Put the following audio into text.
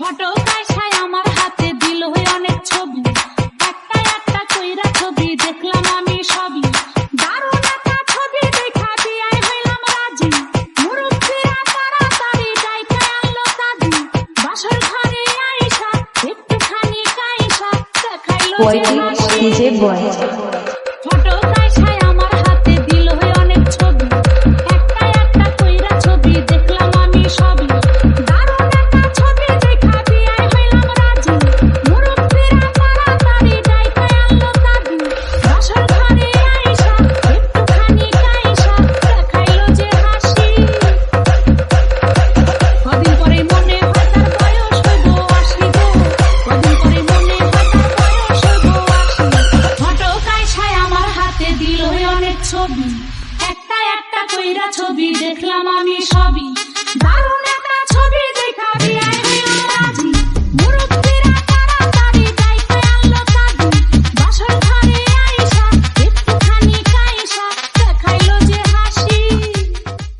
Photo কাইসায় আমার হাতে দিল অনেক ছবি। একটা একটা কইরা ছবি দেখলাম আমি সবই। দারুণ একটা ছবি দেখা বিয়াই হইলাম রাজি। মুরব্বীরা তাড়াতাড়ি ডাইকা আনলো কাজী বাসর ঘরে আইসা একটুখানি কাইসা দেখাইলো যে. হাতে দিল অনেক ছবি। একটা একটা কইরা ছবি দেখলাম আমি সবই। দারুণ